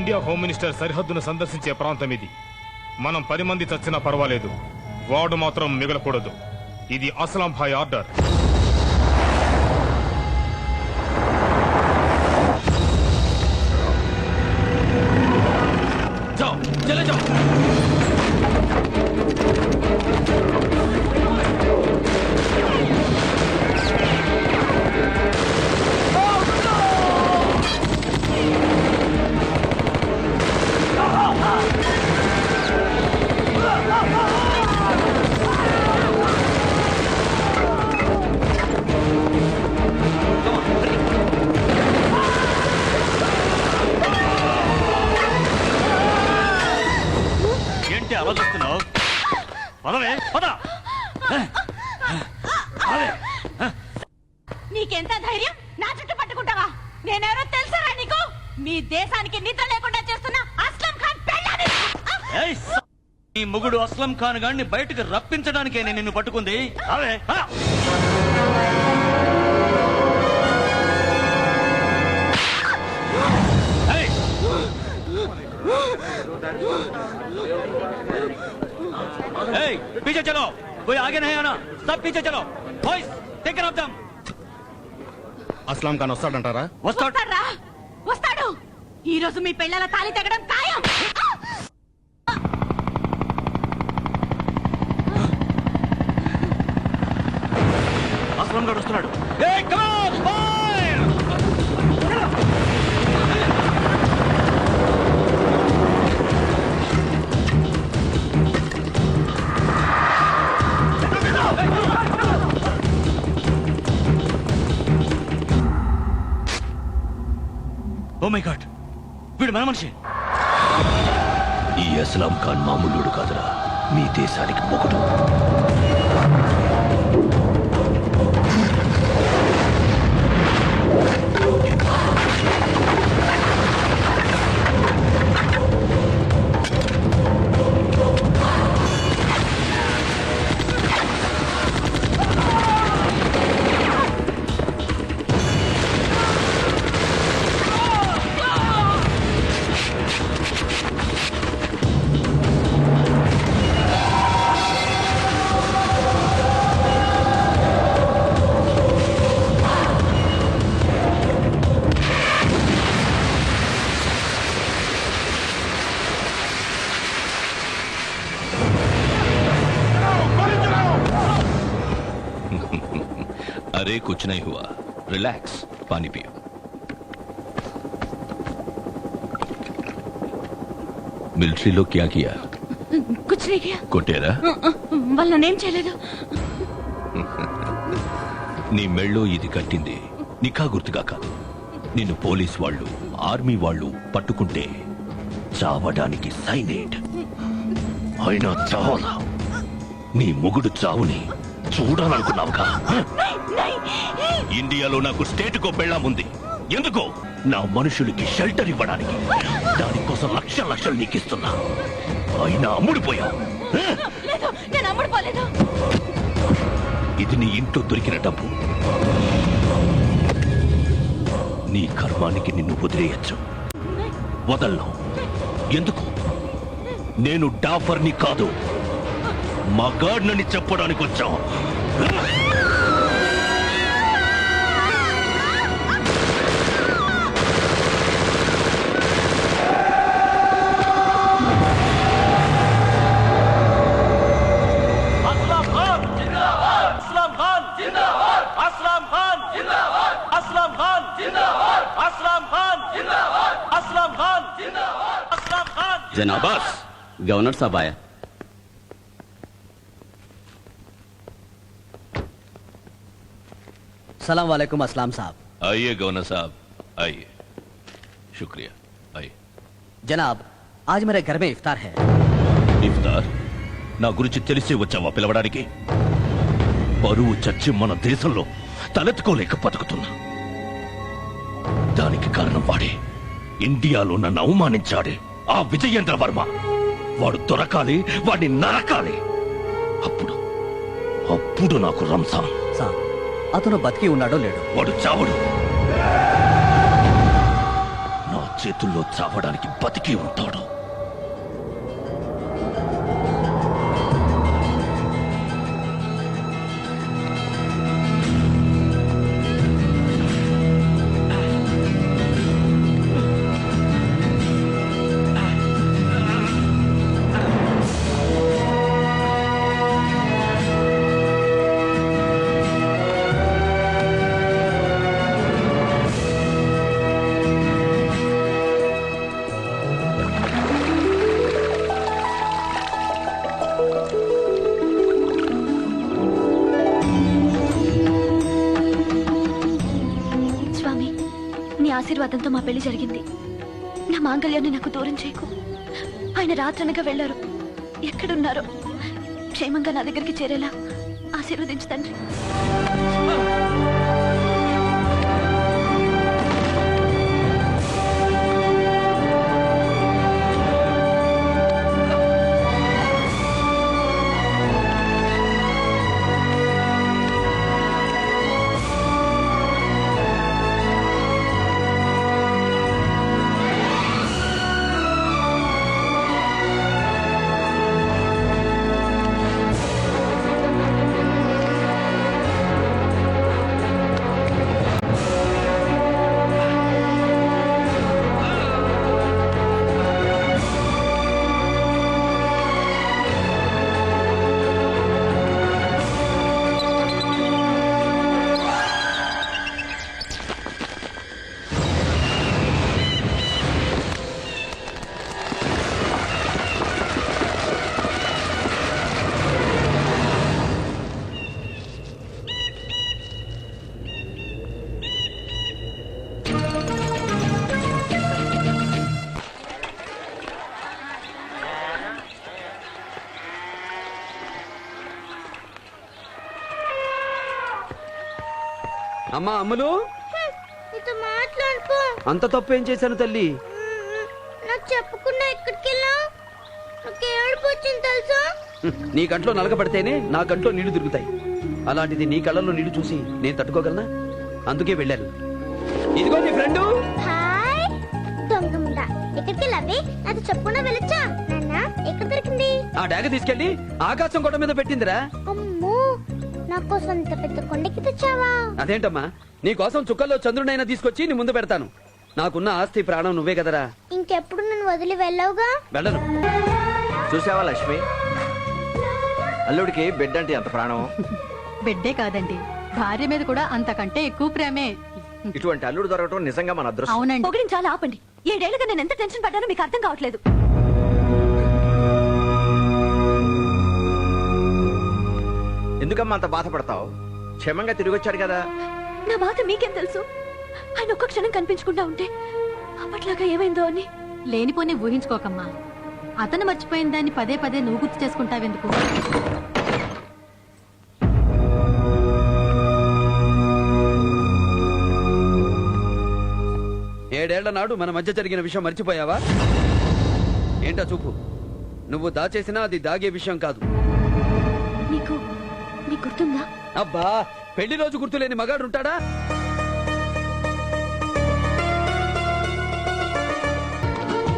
India home minister సరిహద్దును సందర్శించే ప్రాంతం ఇది. మనం పది మంది చచ్చినా పర్వాలేదు. వాడు మాత్రం మిగలకూడదు. ఇది అస్లాం భాయ్ ఆర్డర్. పదవే పద. నీకెంత ధైర్యం? నా చుట్టూ పట్టుకుంటావా? నేనెవరో తెలుసారా నీకు? మీ దేశానికి నిద్ర లేకుండా చేస్తున్న అస్లం ఖాన్ పెళ్ళాని నీ ముగుడు అస్లం ఖాన్ గాడిని బయటకు రప్పించడానికే నేను నిన్ను పట్టుకుంది. అవే. ఏయ్, ఏయ్, पीछे चलो कोई आगे नहीं आना सब पीछे चलो boys take care of them Aslam Khan వస్తాడంటారా వస్తాడు వస్తాడ్రా వస్తాడు ఈ రోజు మీ పెళ్ళాల తాళి తెగడం ఖాయం అస్లం గారు వస్తున్నాడు ఏయ్, come ఓ మై గాడ్ వీడు మన మనిషి. ఈ అస్లాం ఖాన్ మామూలుడు కాదురా. మీ దేశానికి మొగుడు. अरे कुछ नहीं हुआ रिलैक्स पानी पियो మిలిటరీలో క్యా కియా కుచ్ నీ కియా కొట్టారా వాళ్ళు నన్నేం చేయలేదు నీ మెళ్ళో ఇది కట్టింది నికా గుర్తుగా కాదు నిన్ను పోలీస్ వాళ్ళు ఆర్మీ వాళ్ళు పట్టుకుంటే చావడానికి సైనేట్ అయినా చావాలా నీ మొగుడు చావుని చూడాలనుకున్నావుగా ఇండియాలో నాకు స్టేటుకో పెళ్ళాముంది ఎందుకో? నా మనుషులకి షెల్టర్ ఇవ్వడానికి. దానికోసం లక్ష లక్షలు నీకిస్తున్నా. అయినా అమ్ముడిపోయావు లేదు నేను అమ్ముడుపోలేదు. ఇది నీ ఇంట్లో దొరికిన డబ్బు. నీ కర్మానికి నిన్ను వదిలేయచ్చు. వదలను. ఎందుకు? నేను డాఫర్ని కాదు. మగాడ్నని చెప్పడానికి వచ్చాం అస్లాం ఖాన్ जनाब बस गवर्नर साहब आया सलाम वालेकुम असलाम साहब आइए गवर्नर साहब आइए शुक्रिया आइए जनाब आज मेरे घर में इफ्तार है ఇఫ్తార్ నా గురించి తెలిసే వచ్చావా పిలవడానికి బరువు చచ్చి మన దేశంలో తలెత్తుకోలేక బతుకుతున్నా దానికి కారణం వాడే ఇండియాలో నన్ను అవమానించాడే ఆ విజయేంద్ర వర్మ. వాడు దొరకాలి వాడిని నరకాలి. అప్పుడు అప్పుడు నాకు రంజాన్. సాబ్ అతను బతికి ఉన్నాడో లేడు? వాడు చావడు. నా చేతుల్లో చావడానికి బతికి ఉంటాడు. నీ అతనితో మా పెళ్ళి జరిగింది. నా మాంగళ్యాన్ని నాకు దూరం చేయకు. ఆయన రాత్రనగా వెళ్ళారు. ఎక్కడున్నారో క్షేమంగా నా దగ్గరికి చేరేలా ఆశీర్వదించు తండ్రి. అమ్మా అమ్ములు? అంత తప్పు ఏం చేశాను తల్లి? నాకు చెప్పకుండా ఎక్కడికి వెళ్ళావు నాకు ఏడుపు వచ్చింది తెలుసా? హ్మ్, నీ కంట్లో నలగబడితేనే నా కంట్లో నీళ్ళు తిరుగుతాయి. అలాంటిది నీ కళ్ళల్లో నీళ్ళు చూసి నేను తట్టుకోగలనా? అందుకే వెళ్ళాను. ఇదిగో నీ ఫ్రెండు. హాయ్. దొంగముండా ఎక్కడికి వెళ్ళావి నాతో చెప్పకుండా వెళ్ళొచ్చా? నాన్న ఎక్కడ దొరికింది? ఆ డాగ తీసుకెళ్ళి ఆకాశం కొండ మీద పెట్టిందిరా. అమ్మో నా కోసం అంత పెద్ద కొండకి తెచ్చావా? అదేంటమ్మా? నీ కోసం చుక్కల్లో చంద్రునైనా తీసుకొచ్చి నీ ముందు పెడతాను. నాకున్న ఆస్తి ప్రాణం నువ్వే కదరా. ఇంకెప్పుడు నన్ను వదిలి వెళ్ళవుగా? వెళ్ళను. చూసావా లక్ష్మి? అల్లుడికి బిడ్డ అంటే ఎంత ప్రాణం? బిడ్డే కాదండి. భార్య మీద కూడా అంతకంటే ఎక్కువ ప్రేమే. ఇటువంటి అల్లుడు దొరకటం నిజంగా మన అదృష్టం. అవునండి. చాలా ఆపండి. ఏడేళ్ళుగా నేను ఎంత టెన్షన్ పడ్డానో మీకు అర్థం కావట్లేదు. ఎందుకమ్మా అంత బాధపడతావు? క్షేమంగా తిరిగి వచ్చాడు కదా. నా బాధ మీకేం తెలుసు? ఆయన ఒక్క క్షణం కనిపించకుండా ఉంటే అప్పట్లాగా ఏమైందో అని. లేనిపోని ఊహించుకోకమ్మా. అతను మర్చిపోయిన దాన్ని పదే పదే నువ్వు గుర్తు చేసుకుంటావెందుకు? ఏడేళ్ళ నాడు మన మధ్య జరిగిన విషయం మర్చిపోయావా? ఏంటా చూపు. నువ్వు దాచేసినా అది దాగే విషయం కాదు. మీకు మీకు గుర్తుందా అబ్బా పెళ్ళి రోజు గుర్తులేని మగాడు ఉంటాడా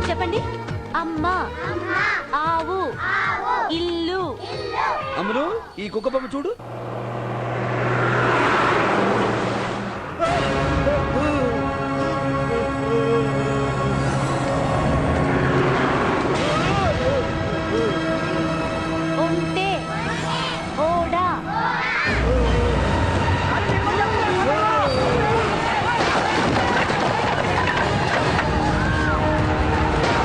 చెప్పండి. అమ్మ ఆవు ఇల్లు. అమ్ములు ఈ కుక్క బొమ్మ చూడు.